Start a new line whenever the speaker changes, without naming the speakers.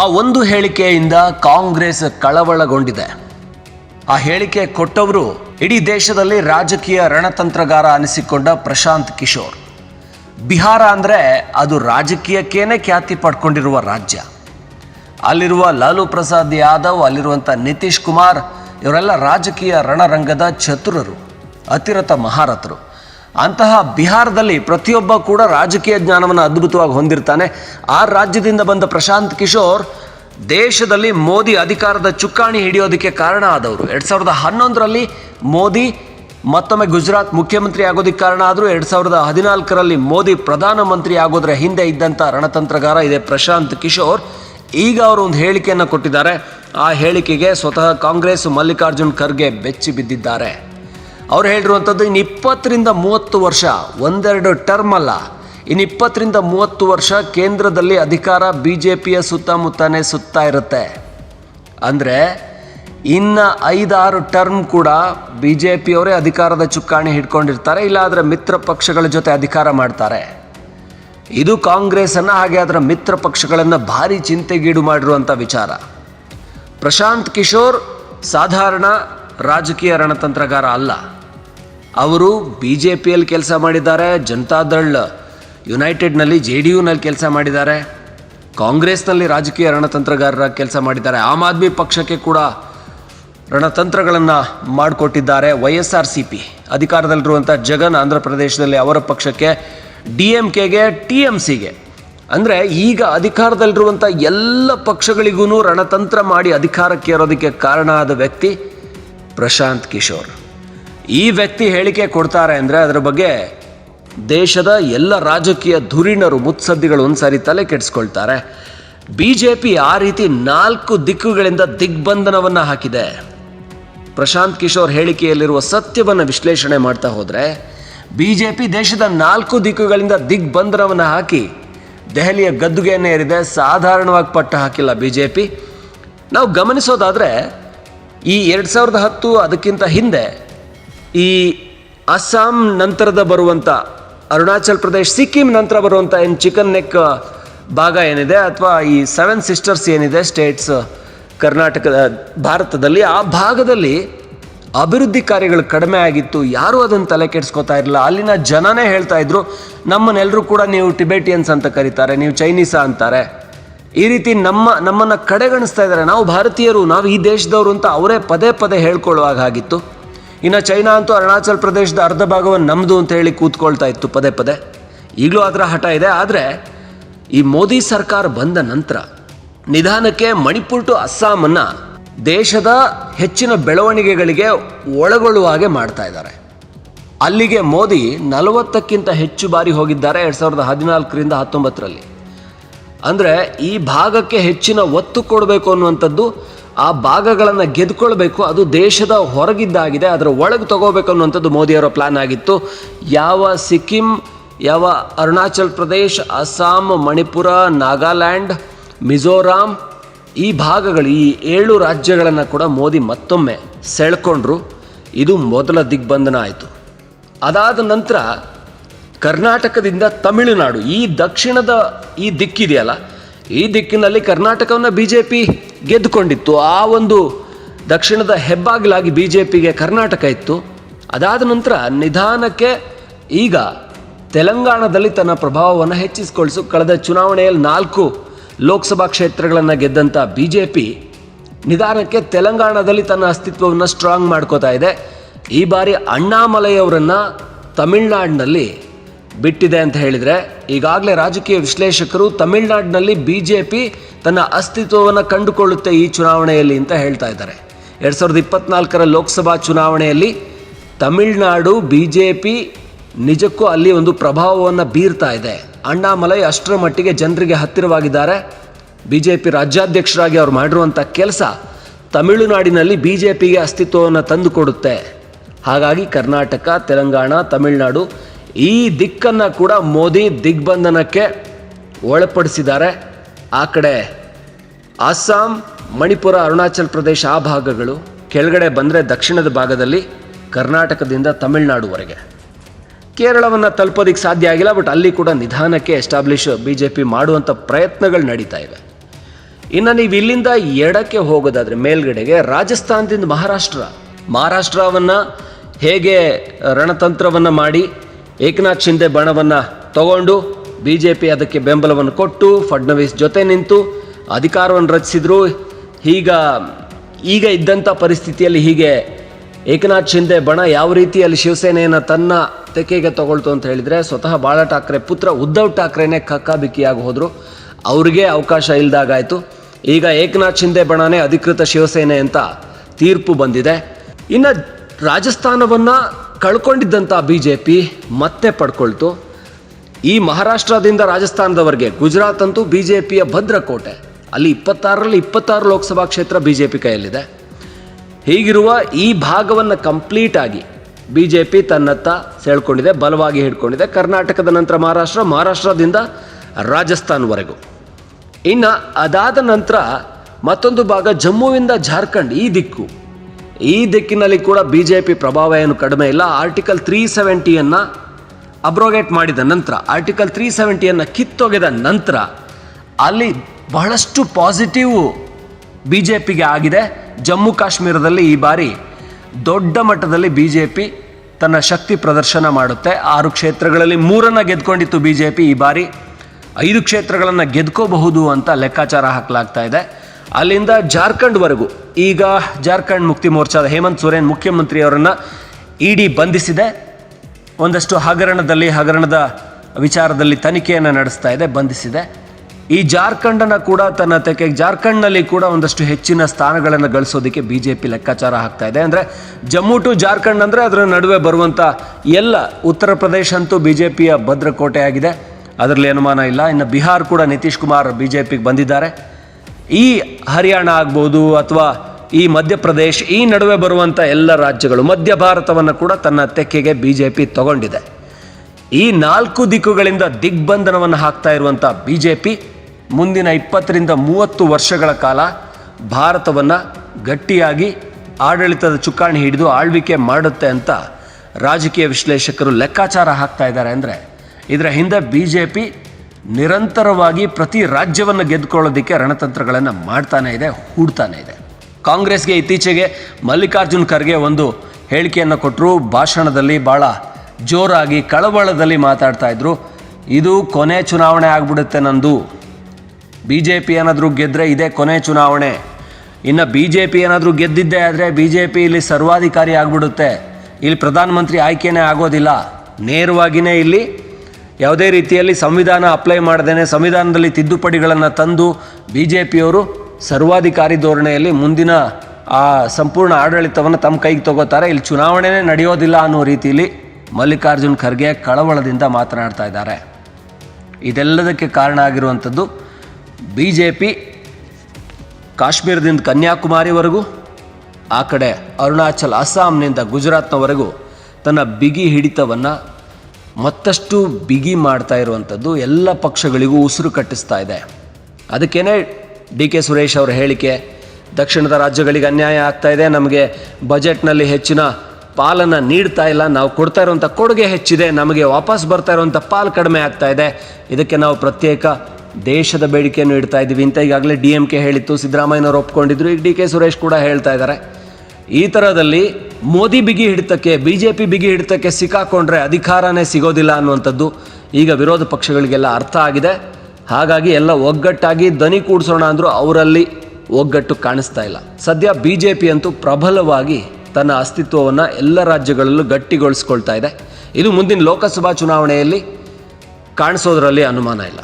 ಆ ಒಂದು ಹೇಳಿಕೆಯಿಂದ ಕಾಂಗ್ರೆಸ್ ಕಳವಳಗೊಂಡಿದೆ. ಆ ಹೇಳಿಕೆ ಕೊಟ್ಟವರು ಇಡೀ ದೇಶದಲ್ಲಿ ರಾಜಕೀಯ ರಣತಂತ್ರಗಾರ ಅನಿಸಿಕೊಂಡ ಪ್ರಶಾಂತ್ ಕಿಶೋರ್. ಬಿಹಾರ ಅಂದರೆ ಅದು ರಾಜಕೀಯಕ್ಕೇನೆ ಖ್ಯಾತಿ ಪಡ್ಕೊಂಡಿರುವ ರಾಜ್ಯ. ಅಲ್ಲಿರುವ ಲಾಲು ಪ್ರಸಾದ್ ಯಾದವ್ ಅಲ್ಲಿರುವಂಥ ನಿತೀಶ್ ಕುಮಾರ್, ಇವರೆಲ್ಲ ರಾಜಕೀಯ ರಣರಂಗದ ಚತುರರು, ಅತಿರಥ ಮಹಾರಥರು. ಅಂತಹ ಬಿಹಾರದಲ್ಲಿ ಪ್ರತಿಯೊಬ್ಬ ಕೂಡ ರಾಜಕೀಯ ಜ್ಞಾನವನ್ನು ಅದ್ಭುತವಾಗಿ ಹೊಂದಿರ್ತಾನೆ. ಆ ರಾಜ್ಯದಿಂದ ಬಂದ ಪ್ರಶಾಂತ್ ಕಿಶೋರ್ ದೇಶದಲ್ಲಿ ಮೋದಿ ಅಧಿಕಾರದ ಚುಕ್ಕಾಣಿ ಹಿಡಿಯೋದಕ್ಕೆ ಕಾರಣ ಆದವರು. ಎರಡು ಸಾವಿರದ ಹನ್ನೊಂದರಲ್ಲಿ ಮೋದಿ ಮತ್ತೊಮ್ಮೆ ಗುಜರಾತ್ ಮುಖ್ಯಮಂತ್ರಿ ಆಗೋದಕ್ಕೆ ಕಾರಣ ಆದರೂ, ಎರಡು ಸಾವಿರದ ಹದಿನಾಲ್ಕರಲ್ಲಿ ಮೋದಿ ಪ್ರಧಾನಮಂತ್ರಿ ಆಗೋದ್ರ ಹಿಂದೆ ಇದ್ದಂಥ ರಣತಂತ್ರಗಾರ ಇದೆ ಪ್ರಶಾಂತ್ ಕಿಶೋರ್. ಈಗ ಅವರು ಒಂದು ಹೇಳಿಕೆಯನ್ನು ಕೊಟ್ಟಿದ್ದಾರೆ. ಆ ಹೇಳಿಕೆಗೆ ಸ್ವತಃ ಕಾಂಗ್ರೆಸ್ ಮಲ್ಲಿಕಾರ್ಜುನ್ ಖರ್ಗೆ ಬೆಚ್ಚಿ ಬಿದ್ದಿದ್ದಾರೆ. ಅವ್ರು ಹೇಳಿರುವಂಥದ್ದು ಇನ್ನು ಇಪ್ಪತ್ತರಿಂದ ಮೂವತ್ತು ವರ್ಷ, ಒಂದೆರಡು ಟರ್ಮ್ ಅಲ್ಲ. ಇನ್ನು ಇಪ್ಪತ್ತರಿಂದ ಮೂವತ್ತು ವರ್ಷ ಕೇಂದ್ರದಲ್ಲಿ ಅಧಿಕಾರ ಬಿ ಜೆ ಪಿಯ ಸುತ್ತಮುತ್ತನೇ ಸುತ್ತಾ ಇರುತ್ತೆ. ಅಂದರೆ ಇನ್ನು ಐದಾರು ಟರ್ಮ್ ಕೂಡ ಬಿ ಜೆ ಪಿಯವರೇ ಅಧಿಕಾರದ ಚುಕ್ಕಾಣಿ ಹಿಡ್ಕೊಂಡಿರ್ತಾರೆ ಇಲ್ಲಾದರೆ ಮಿತ್ರ ಪಕ್ಷಗಳ ಜೊತೆ ಅಧಿಕಾರ ಮಾಡ್ತಾರೆ. ಇದು ಕಾಂಗ್ರೆಸ್ಸನ್ನು ಹಾಗೆ ಅದರ ಮಿತ್ರ ಪಕ್ಷಗಳನ್ನು ಭಾರಿ ಚಿಂತೆಗೀಡು ಮಾಡಿರುವಂಥ ವಿಚಾರ. ಪ್ರಶಾಂತ್ ಕಿಶೋರ್ ಸಾಧಾರಣ ರಾಜಕೀಯ ರಣತಂತ್ರಗಾರ ಅಲ್ಲ. ಅವರು ಬಿ ಜೆ ಪಿಯಲ್ಲಿ ಕೆಲಸ ಮಾಡಿದ್ದಾರೆ ಜನತಾದಳ್ ಯುನೈಟೆಡ್ನಲ್ಲಿ ಜೆ ಡಿ ಯುನಲ್ಲಿ ಕೆಲಸ ಮಾಡಿದ್ದಾರೆ, ಕಾಂಗ್ರೆಸ್ನಲ್ಲಿ ರಾಜಕೀಯ ರಣತಂತ್ರಗಾರರ ಕೆಲಸ ಮಾಡಿದ್ದಾರೆ, ಆಮ್ ಆದ್ಮಿ ಪಕ್ಷಕ್ಕೆ ಕೂಡ ರಣತಂತ್ರಗಳನ್ನು ಮಾಡಿಕೊಟ್ಟಿದ್ದಾರೆ Y S R C P ಅಧಿಕಾರದಲ್ಲಿರುವಂಥ Jagan Andhra ಪ್ರದೇಶದಲ್ಲಿ ಅವರ ಪಕ್ಷಕ್ಕೆ ಡಿ ಎಂ ಕೆಗೆ ಟಿ ಎಂ ಸಿಗೆ ಅಂದರೆ ಈಗ ಅಧಿಕಾರದಲ್ಲಿರುವಂಥ ಎಲ್ಲ ಪಕ್ಷಗಳಿಗೂ ರಣತಂತ್ರ ಮಾಡಿ ಅಧಿಕಾರಕ್ಕೆ ಇರೋದಕ್ಕೆ ಕಾರಣ ಆದ ವ್ಯಕ್ತಿ ಪ್ರಶಾಂತ್ ಕಿಶೋರ್. ಈ ವ್ಯಕ್ತಿ ಹೇಳಿಕೆ ಕೊಡ್ತಾರೆ ಅಂದರೆ ಅದರ ಬಗ್ಗೆ ದೇಶದ ಎಲ್ಲ ರಾಜಕೀಯ ಧುರೀಣರು ಮುತ್ಸದ್ದಿಗಳು ಒಂದ್ಸಾರಿ ತಲೆ ಕೆಡಿಸ್ಕೊಳ್ತಾರೆ. ಬಿ ಜೆ ಪಿ ಆ ರೀತಿ ನಾಲ್ಕು ದಿಕ್ಕುಗಳಿಂದ ದಿಗ್ಬಂಧನವನ್ನು ಹಾಕಿದೆ. ಪ್ರಶಾಂತ್ ಕಿಶೋರ್ ಹೇಳಿಕೆಯಲ್ಲಿರುವ ಸತ್ಯವನ್ನು ವಿಶ್ಲೇಷಣೆ ಮಾಡ್ತಾ ಹೋದರೆ ಬಿ ಜೆ ಪಿ ದೇಶದ ನಾಲ್ಕು ದಿಕ್ಕುಗಳಿಂದ ದಿಗ್ಬಂಧನವನ್ನು ಹಾಕಿ ದೆಹಲಿಯ ಗದ್ದುಗೆಯನ್ನು ಏರಿದೆ, ಸಾಧಾರಣವಾಗಿ ಪಟ್ಟ ಹಾಕಿಲ್ಲ ಬಿ ಜೆ ಪಿ ನಾವು ಗಮನಿಸೋದಾದರೆ, ಈ ಎರಡು ಸಾವಿರದ ಹತ್ತು ಅದಕ್ಕಿಂತ ಹಿಂದೆ ಈ ಅಸ್ಸಾಂ ನಂತರದ ಬರುವಂಥ ಅರುಣಾಚಲ್ ಪ್ರದೇಶ್, ಸಿಕ್ಕಿಂ ನಂತರ ಬರುವಂಥ ಏನು ಚಿಕನ್ ನೆಕ್ ಭಾಗ ಏನಿದೆ ಅಥವಾ ಈ ಸೆವೆನ್ ಸಿಸ್ಟರ್ಸ್ ಏನಿದೆ ಸ್ಟೇಟ್ಸ್ ಕರ್ನಾಟಕದ, ಭಾರತದಲ್ಲಿ, ಆ ಭಾಗದಲ್ಲಿ ಅಭಿವೃದ್ಧಿ ಕಾರ್ಯಗಳು ಕಡಿಮೆ ಆಗಿತ್ತು. ಯಾರೂ ಅದನ್ನು ತಲೆ ಕೆಡಿಸ್ಕೋತಾ ಇರಲಿಲ್ಲ. ಅಲ್ಲಿನ ಜನನೇ ಹೇಳ್ತಾ ಇದ್ರು ನಮ್ಮನ್ನೆಲ್ಲರೂ ಕೂಡ ನೀವು ಟಿಬೆಟಿಯನ್ಸ್ ಅಂತ ಕರೀತಾರೆ, ನೀವು ಚೈನೀಸ ಅಂತಾರೆ. ಈ ರೀತಿ ನಮ್ಮ, ನಮ್ಮನ್ನು ಕಡೆಗಣಿಸ್ತಾ ಇದ್ದಾರೆ. ನಾವು ಭಾರತೀಯರು, ನಾವು ಈ ದೇಶದವರು ಅಂತ ಅವರೇ ಪದೇ ಪದೇ ಹೇಳ್ಕೊಳ್ಳುವಾಗ ಆಗಿತ್ತು. ಇನ್ನು ಚೈನಾ ಅಂತೂ ಅರುಣಾಚಲ್ ಪ್ರದೇಶದ ಅರ್ಧ ಭಾಗವನ್ನು ನಮ್ಮದು ಅಂತ ಹೇಳಿ ಕೂತ್ಕೊಳ್ತಾ ಇತ್ತು ಪದೇ ಪದೇ. ಈಗಲೂ ಅದರ ಹಠ ಇದೆ, ಆದರೆ ಈ ಮೋದಿ ಸರ್ಕಾರ ಬಂದ ನಂತರ ನಿಧಾನಕ್ಕೆ ಮಣಿಪುರ್ ಟು ಅಸ್ಸಾಮನ್ನು ದೇಶದ ಹೆಚ್ಚಿನ ಬೆಳವಣಿಗೆಗಳಿಗೆ ಒಳಗೊಳ್ಳುವ ಹಾಗೆ ಮಾಡ್ತಾ ಇದ್ದಾರೆ. ಅಲ್ಲಿಗೆ ಮೋದಿ ನಲವತ್ತಕ್ಕಿಂತ ಹೆಚ್ಚು ಬಾರಿ ಹೋಗಿದ್ದಾರೆ ಎರಡು ಸಾವಿರದ ಹದಿನಾಲ್ಕರಿಂದ ಹತ್ತೊಂಬತ್ತರಲ್ಲಿ. ಅಂದರೆ ಈ ಭಾಗಕ್ಕೆ ಹೆಚ್ಚಿನ ಒತ್ತು ಕೊಡಬೇಕು ಅನ್ನುವಂಥದ್ದು ಆ ಭಾಗಗಳನ್ನು ಗೆದ್ಕೊಳ್ಬೇಕು. ಅದು ದೇಶದ ಹೊರಗಿದ್ದಾಗಿದೆ. ಅದರ ಒಳಗೆ ತಗೋಬೇಕು ಅನ್ನುವಂಥದ್ದು ಮೋದಿಯವರ ಪ್ಲಾನ್ ಆಗಿತ್ತು. ಯಾವ ಸಿಕ್ಕಿಂ, ಯಾವ ಅರುಣಾಚಲ್ ಪ್ರದೇಶ್, ಅಸ್ಸಾಂ, ಮಣಿಪುರ, ನಾಗಾಲ್ಯಾಂಡ್, ಮಿಜೋರಾಂ, ಈ ಭಾಗಗಳು, ಈ ಏಳು ರಾಜ್ಯಗಳನ್ನು ಕೂಡ ಮೋದಿ ಮತ್ತೊಮ್ಮೆ ಸೆಳ್ಕೊಂಡ್ರು. ಇದು ಮೊದಲ ದಿಗ್ಬಂಧನ ಆಯಿತು. ಅದಾದ ನಂತರ ಕರ್ನಾಟಕದಿಂದ ತಮಿಳುನಾಡು, ಈ ದಕ್ಷಿಣದ ಈ ದಿಕ್ಕಿದೆಯಲ್ಲ, ಈ ದಿಕ್ಕಿನಲ್ಲಿ ಕರ್ನಾಟಕವನ್ನು ಬಿ ಜೆ ಪಿ ಗೆದ್ದುಕೊಂಡಿತ್ತು. ಆ ಒಂದು ದಕ್ಷಿಣದ ಹೆಬ್ಬಾಗಿಲಾಗಿ ಬಿ ಜೆ ಪಿಗೆ ಕರ್ನಾಟಕ ಇತ್ತು. ಅದಾದ ನಂತರ ನಿಧಾನಕ್ಕೆ ಈಗ ತೆಲಂಗಾಣದಲ್ಲಿ ತನ್ನ ಪ್ರಭಾವವನ್ನು ಹೆಚ್ಚಿಸಿಕೊಳಿಸು. ಕಳೆದ ಚುನಾವಣೆಯಲ್ಲಿ ನಾಲ್ಕು ಲೋಕಸಭಾ ಕ್ಷೇತ್ರಗಳನ್ನು ಗೆದ್ದಂಥ ಬಿ ಜೆ ಪಿ ನಿಧಾನಕ್ಕೆ ತೆಲಂಗಾಣದಲ್ಲಿ ತನ್ನ ಅಸ್ತಿತ್ವವನ್ನು ಸ್ಟ್ರಾಂಗ್ ಮಾಡ್ಕೋತಾ ಇದೆ. ಈ ಬಾರಿ ಅಣ್ಣಾಮಲೈಯವರನ್ನು ತಮಿಳ್ನಾಡಿನಲ್ಲಿ ಬಿಟ್ಟಿದೆ ಅಂತ ಹೇಳಿದರೆ ಈಗಾಗಲೇ ರಾಜಕೀಯ ವಿಶ್ಲೇಷಕರು ತಮಿಳುನಾಡಿನಲ್ಲಿ ಬಿ ಜೆ ಪಿ ತನ್ನ ಅಸ್ತಿತ್ವವನ್ನು ಕಂಡುಕೊಳ್ಳುತ್ತೆ ಈ ಚುನಾವಣೆಯಲ್ಲಿ ಅಂತ ಹೇಳ್ತಾ ಇದ್ದಾರೆ. ಎರಡು ಸಾವಿರದ ಇಪ್ಪತ್ನಾಲ್ಕರ ಲೋಕಸಭಾ ಚುನಾವಣೆಯಲ್ಲಿ ತಮಿಳುನಾಡು ಬಿ ಜೆ ಪಿ ನಿಜಕ್ಕೂ ಅಲ್ಲಿ ಒಂದು ಪ್ರಭಾವವನ್ನು ಬೀರ್ತಾ ಇದೆ. ಅಣ್ಣಾಮಲೈ ಅಷ್ಟರ ಮಟ್ಟಿಗೆ ಜನರಿಗೆ ಹತ್ತಿರವಾಗಿದ್ದಾರೆ. ಬಿ ಜೆ ಪಿ ರಾಜ್ಯಾಧ್ಯಕ್ಷರಾಗಿ ಅವ್ರು ಮಾಡಿರುವಂಥ ಕೆಲಸ ತಮಿಳುನಾಡಿನಲ್ಲಿ ಬಿ ಜೆ ಪಿಗೆ ಅಸ್ತಿತ್ವವನ್ನು ತಂದುಕೊಡುತ್ತೆ. ಹಾಗಾಗಿ ಕರ್ನಾಟಕ, ತೆಲಂಗಾಣ, ತಮಿಳುನಾಡು ಈ ದಿಕ್ಕನ್ನು ಕೂಡ ಮೋದಿ ದಿಗ್ಬಂಧನಕ್ಕೆ ಒಳಪಡಿಸಿದ್ದಾರೆ. ಆ ಕಡೆ ಅಸ್ಸಾಂ, ಮಣಿಪುರ, ಅರುಣಾಚಲ ಪ್ರದೇಶ ಆ ಭಾಗಗಳು, ಕೆಳಗಡೆ ಬಂದರೆ ದಕ್ಷಿಣದ ಭಾಗದಲ್ಲಿ, ಕರ್ನಾಟಕದಿಂದ ತಮಿಳುನಾಡುವರೆಗೆ. ಕೇರಳವನ್ನು ತಲುಪೋದಕ್ಕೆ ಸಾಧ್ಯ ಆಗಿಲ್ಲ ಬಟ್ ಅಲ್ಲಿ ಕೂಡ ನಿಧಾನಕ್ಕೆ ಎಸ್ಟಾಬ್ಲಿಷ್ ಬಿ ಜೆ ಪಿ ಮಾಡುವಂಥ ಪ್ರಯತ್ನಗಳು ನಡೀತಾ ಇವೆ. ಇನ್ನು ನೀವು ಇಲ್ಲಿಂದ ಎಡಕ್ಕೆ ಹೋಗೋದಾದ್ರೆ, ಮೇಲ್ಗಡೆಗೆ ರಾಜಸ್ಥಾನದಿಂದ ಮಹಾರಾಷ್ಟ್ರ. ಮಹಾರಾಷ್ಟ್ರವನ್ನು ಹೇಗೆ ರಣತಂತ್ರವನ್ನು ಮಾಡಿ ಏಕನಾಥ್ ಶಿಂದೆ ಬಣವನ್ನ ತಗೊಂಡು ಬಿ ಜೆ ಪಿ ಅದಕ್ಕೆ ಬೆಂಬಲವನ್ನು ಕೊಟ್ಟು ಫಡ್ನವೀಸ್ ಜೊತೆ ನಿಂತು ಅಧಿಕಾರವನ್ನು ರಚಿಸಿದ್ರು. ಈಗ ಈಗ ಇದ್ದಂಥ ಪರಿಸ್ಥಿತಿಯಲ್ಲಿ ಹೀಗೆ ಏಕನಾಥ್ ಶಿಂದೆ ಬಣ ಯಾವ ರೀತಿಯಲ್ಲಿ ಶಿವಸೇನೆಯನ್ನು ತನ್ನ ತೆಕೆಗೆ ತಗೊಳ್ತು ಅಂತ ಹೇಳಿದರೆ ಸ್ವತಃ ಬಾಳ ಠಾಕ್ರೆ ಪುತ್ರ ಉದ್ಧವ್ ಠಾಕ್ರೆನೇ ಕಕ್ಕಾಬಿಕ್ಕಿಯಾಗಿ ಹೋದರು. ಅವ್ರಿಗೆ ಅವಕಾಶ ಇಲ್ಲದಾಗಾಯಿತು ಈಗ ಏಕನಾಥ್ ಶಿಂದೆ ಬಣನೇ ಅಧಿಕೃತ ಶಿವಸೇನೆ ಅಂತ ತೀರ್ಪು ಬಂದಿದೆ. ಇನ್ನು ರಾಜಸ್ಥಾನವನ್ನು ಕಳ್ಕೊಂಡಿದ್ದಂಥ ಬಿ ಜೆ ಪಿ ಮತ್ತೆ ಪಡ್ಕೊಳ್ತು. ಈ ಮಹಾರಾಷ್ಟ್ರದಿಂದ ರಾಜಸ್ಥಾನದವರೆಗೆ ಗುಜರಾತ್ ಅಂತೂ ಬಿ ಜೆ ಪಿಯ ಭದ್ರಕೋಟೆ. ಅಲ್ಲಿ ಇಪ್ಪತ್ತಾರರಲ್ಲಿ ಇಪ್ಪತ್ತಾರು ಲೋಕಸಭಾ ಕ್ಷೇತ್ರ ಬಿ ಜೆ ಪಿ ಕೈಯಲ್ಲಿದೆ. ಹೀಗಿರುವ ಈ ಭಾಗವನ್ನು ಕಂಪ್ಲೀಟ್ ಆಗಿ ಬಿ ಜೆ ಪಿ ತನ್ನತ್ತ ಸೆಳ್ಕೊಂಡಿದೆ, ಬಲವಾಗಿ ಹಿಡ್ಕೊಂಡಿದೆ ಕರ್ನಾಟಕದ ನಂತರ ಮಹಾರಾಷ್ಟ್ರ, ಮಹಾರಾಷ್ಟ್ರದಿಂದ ರಾಜಸ್ಥಾನ್ವರೆಗೂ. ಇನ್ನು ಅದಾದ ನಂತರ ಮತ್ತೊಂದು ಭಾಗ ಜಮ್ಮುವಿಂದ ಜಾರ್ಖಂಡ್ ಈ ದಿಕ್ಕು. ಈ ದಿಕ್ಕಿನಲ್ಲಿ ಕೂಡ ಬಿ ಜೆ ಪಿ ಪ್ರಭಾವ ಏನು ಕಡಿಮೆ ಇಲ್ಲ. ಆರ್ಟಿಕಲ್ ತ್ರೀ ಸೆವೆಂಟಿಯನ್ನು ಅಬ್ರೋಗೇಟ್ ಮಾಡಿದ ನಂತರ ಆರ್ಟಿಕಲ್ ತ್ರೀ ಸೆವೆಂಟಿಯನ್ನು ಕಿತ್ತೊಗೆದ ನಂತರ ಅಲ್ಲಿ ಬಹಳಷ್ಟು ಪಾಸಿಟಿವ್ ಬಿ ಜೆ ಪಿಗೆ ಆಗಿದೆ. ಜಮ್ಮು ಕಾಶ್ಮೀರದಲ್ಲಿ ಈ ಬಾರಿ ದೊಡ್ಡ ಮಟ್ಟದಲ್ಲಿ ಬಿ ಜೆ ಪಿ ತನ್ನ ಶಕ್ತಿ ಪ್ರದರ್ಶನ ಮಾಡುತ್ತೆ. ಆರು ಕ್ಷೇತ್ರಗಳಲ್ಲಿ ಮೂರನ್ನು ಗೆದ್ಕೊಂಡಿತ್ತು ಬಿ ಜೆ ಪಿ ಈ ಬಾರಿ ಐದು ಕ್ಷೇತ್ರಗಳನ್ನು ಗೆದ್ಕೋಬಹುದು ಅಂತ ಲೆಕ್ಕಾಚಾರ ಹಾಕಲಾಗ್ತಾ ಇದೆ. ಅಲ್ಲಿಂದ ಜಾರ್ಖಂಡ್ವರೆಗೂ ಈಗ ಜಾರ್ಖಂಡ್ ಮುಕ್ತಿ ಮೋರ್ಚಾದ ಹೇಮಂತ್ ಸೊರೇನ್ ಮುಖ್ಯಮಂತ್ರಿಯವರನ್ನು ಇಡಿ ಬಂಧಿಸಿದೆ. ಒಂದಷ್ಟು ಹಗರಣದಲ್ಲಿ, ಹಗರಣದ ವಿಚಾರದಲ್ಲಿ ತನಿಖೆಯನ್ನು ನಡೆಸ್ತಾ ಇದೆ, ಬಂಧಿಸಿದೆ. ಈ ಜಾರ್ಖಂಡನ್ನು ಕೂಡ ತನ್ನ ತೆಕೆಗೆ ಜಾರ್ಖಂಡ್ನಲ್ಲಿ ಕೂಡ ಒಂದಷ್ಟು ಹೆಚ್ಚಿನ ಸ್ಥಾನಗಳನ್ನು ಗಳಿಸೋದಕ್ಕೆ ಬಿ ಜೆ ಪಿ ಲೆಕ್ಕಾಚಾರ ಹಾಕ್ತಾ ಇದೆ. ಅಂದರೆ ಜಮ್ಮು ಟು ಜಾರ್ಖಂಡ್ ಅಂದರೆ ಅದರ ನಡುವೆ ಬರುವಂಥ ಎಲ್ಲ ಉತ್ತರ ಪ್ರದೇಶ ಅಂತೂ ಬಿ ಜೆ ಪಿಯ ಭದ್ರಕೋಟೆ ಆಗಿದೆ ಅದರಲ್ಲಿ ಅನುಮಾನ ಇಲ್ಲ. ಇನ್ನು ಬಿಹಾರ್ ಕೂಡ ನಿತೀಶ್ ಕುಮಾರ್ ಬಿ ಜೆ ಪಿಗೆ ಬಂದಿದ್ದಾರೆ. ಈ ಹರಿಯಾಣ ಆಗ್ಬೋದು ಅಥವಾ ಈ ಮಧ್ಯಪ್ರದೇಶ, ಈ ನಡುವೆ ಬರುವಂಥ ಎಲ್ಲ ರಾಜ್ಯಗಳು, ಮಧ್ಯ ಭಾರತವನ್ನು ಕೂಡ ತನ್ನ ತೆಕ್ಕೆಗೆ ಬಿ ಜೆ ಪಿ ತಗೊಂಡಿದೆ. ಈ ನಾಲ್ಕು ದಿಕ್ಕುಗಳಿಂದ ದಿಗ್ಬಂಧನವನ್ನು ಹಾಕ್ತಾ ಇರುವಂಥ ಬಿ ಜೆ ಪಿ ಮುಂದಿನ ಇಪ್ಪತ್ತರಿಂದ ಮೂವತ್ತು ವರ್ಷಗಳ ಕಾಲ ಭಾರತವನ್ನು ಗಟ್ಟಿಯಾಗಿ ಆಡಳಿತದ ಚುಕ್ಕಾಣಿ ಹಿಡಿದು ಆಳ್ವಿಕೆ ಮಾಡುತ್ತೆ ಅಂತ ರಾಜಕೀಯ ವಿಶ್ಲೇಷಕರು ಲೆಕ್ಕಾಚಾರ ಹಾಕ್ತಾ ಇದ್ದಾರೆ ಅಂದರೆ, ಇದರ ಹಿಂದೆ ಬಿ ಜೆ ಪಿ ನಿರಂತರವಾಗಿ ಪ್ರತಿ ರಾಜ್ಯವನ್ನು ಗೆದ್ದುಕೊಳ್ಳೋದಕ್ಕೆ ರಣತಂತ್ರಗಳನ್ನು ಮಾಡ್ತಾನೆ ಇದೆ, ಹೂಡ್ತಾನೆ ಇದೆ. ಕಾಂಗ್ರೆಸ್ಗೆ ಇತ್ತೀಚೆಗೆ ಮಲ್ಲಿಕಾರ್ಜುನ್ ಖರ್ಗೆ ಒಂದು ಹೇಳಿಕೆಯನ್ನು ಕೊಟ್ಟರು ಭಾಷಣದಲ್ಲಿ ಭಾಳ ಜೋರಾಗಿ ಕಳವಳದಲ್ಲಿ ಮಾತಾಡ್ತಾ ಇದ್ರು. ಇದು ಕೊನೆ ಚುನಾವಣೆ ಆಗ್ಬಿಡುತ್ತೆ ನಂದು. ಬಿ ಜೆ ಪಿ ಏನಾದರೂ ಗೆದ್ದರೆ ಇದೇ ಕೊನೆ ಚುನಾವಣೆ. ಇನ್ನು ಬಿ ಜೆ ಪಿ ಏನಾದರೂ ಗೆದ್ದಿದ್ದೇ ಆದರೆ ಬಿ ಜೆ ಪಿ ಇಲ್ಲಿ ಸರ್ವಾಧಿಕಾರಿ ಆಗಿಬಿಡುತ್ತೆ. ಇಲ್ಲಿ ಪ್ರಧಾನಮಂತ್ರಿ ಆಯ್ಕೆನೇ ಆಗೋದಿಲ್ಲ. ನೇರವಾಗಿಯೇ ಇಲ್ಲಿ ಯಾವುದೇ ರೀತಿಯಲ್ಲಿ ಸಂವಿಧಾನ ಅಪ್ಲೈ ಮಾಡದೇನೆ, ಸಂವಿಧಾನದಲ್ಲಿ ತಿದ್ದುಪಡಿಗಳನ್ನು ತಂದು ಬಿ ಜೆ ಪಿಯವರು ಸರ್ವಾಧಿಕಾರಿ ಧೋರಣೆಯಲ್ಲಿ ಮುಂದಿನ ಆ ಸಂಪೂರ್ಣ ಆಡಳಿತವನ್ನು ತಮ್ಮ ಕೈಗೆ ತಗೋತಾರೆ. ಇಲ್ಲಿ ಚುನಾವಣೆನೇ ನಡೆಯೋದಿಲ್ಲ ಅನ್ನೋ ರೀತಿಯಲ್ಲಿ ಮಲ್ಲಿಕಾರ್ಜುನ್ ಖರ್ಗೆ ಕಳವಳದಿಂದ ಮಾತನಾಡ್ತಾ ಇದ್ದಾರೆ. ಇದೆಲ್ಲದಕ್ಕೆ ಕಾರಣ ಆಗಿರುವಂಥದ್ದು ಬಿ ಜೆ ಪಿ ಕಾಶ್ಮೀರದಿಂದ ಕನ್ಯಾಕುಮಾರಿವರೆಗೂ, ಆ ಕಡೆ ಅರುಣಾಚಲ್ ಅಸ್ಸಾಂನಿಂದ ಗುಜರಾತ್ನವರೆಗೂ ತನ್ನ ಬಿಗಿ ಹಿಡಿತವನ್ನು ಮತ್ತಷ್ಟು ಬಿಗಿ ಮಾಡ್ತಾ ಇರುವಂಥದ್ದು ಎಲ್ಲ ಪಕ್ಷಗಳಿಗೂ ಉಸಿರು ಕಟ್ಟಿಸ್ತಾ ಇದೆ. ಅದಕ್ಕೇನೆ ಡಿ ಕೆ ಸುರೇಶ್ ಅವರ ಹೇಳಿಕೆ, ದಕ್ಷಿಣದ ರಾಜ್ಯಗಳಿಗೆ ಅನ್ಯಾಯ ಆಗ್ತಾ ಇದೆ, ನಮಗೆ ಬಜೆಟ್ನಲ್ಲಿ ಹೆಚ್ಚಿನ ಪಾಲನ್ನು ನೀಡ್ತಾ ಇಲ್ಲ, ನಾವು ಕೊಡ್ತಾ ಇರುವಂಥ ಕೊಡುಗೆ ಹೆಚ್ಚಿದೆ, ನಮಗೆ ವಾಪಸ್ ಬರ್ತಾ ಇರುವಂಥ ಪಾಲು ಕಡಿಮೆ ಆಗ್ತಾ ಇದೆ. ಇದಕ್ಕೆ ನಾವು ಪ್ರತ್ಯೇಕ ದೇಶದ ಬೇಡಿಕೆಯನ್ನು ಇಡ್ತಾ ಇದ್ದೀವಿ ಅಂತ ಈಗಾಗಲೇ ಡಿ ಎಂ ಕೆ ಹೇಳಿತ್ತು, ಸಿದ್ದರಾಮಯ್ಯನವರು ಒಪ್ಕೊಂಡಿದ್ರು, ಈಗ ಡಿ ಕೆ ಸುರೇಶ್ ಕೂಡ ಹೇಳ್ತಾ ಇದ್ದಾರೆ. ಈ ಥರದಲ್ಲಿ ಮೋದಿ ಬಿಗಿ ಹಿಡಿತಕ್ಕೆ ಬಿ ಜೆ ಪಿ ಬಿಗಿ ಹಿಡಿತಕ್ಕೆ ಸಿಕ್ಕಾಕೊಂಡ್ರೆ ಅಧಿಕಾರನೇ ಸಿಗೋದಿಲ್ಲ ಅನ್ನುವಂಥದ್ದು ಈಗ ವಿರೋಧ ಪಕ್ಷಗಳಿಗೆಲ್ಲ ಅರ್ಥ ಆಗಿದೆ. ಹಾಗಾಗಿ ಎಲ್ಲ ಒಗ್ಗಟ್ಟಾಗಿ ದನಿ ಕೂಡಿಸೋಣ ಅಂದರೂ ಅವರಲ್ಲಿ ಒಗ್ಗಟ್ಟು ಕಾಣಿಸ್ತಾ ಇಲ್ಲ. ಸದ್ಯ ಬಿ ಜೆ ಪಿ ಅಂತೂ ಪ್ರಬಲವಾಗಿ ತನ್ನ ಅಸ್ತಿತ್ವವನ್ನು ಎಲ್ಲ ರಾಜ್ಯಗಳಲ್ಲೂ ಗಟ್ಟಿಗೊಳಿಸ್ಕೊಳ್ತಾ ಇದೆ. ಇದು ಮುಂದಿನ ಲೋಕಸಭಾ ಚುನಾವಣೆಯಲ್ಲಿ ಕಾಣಿಸೋದ್ರಲ್ಲಿ ಅನುಮಾನ ಇಲ್ಲ.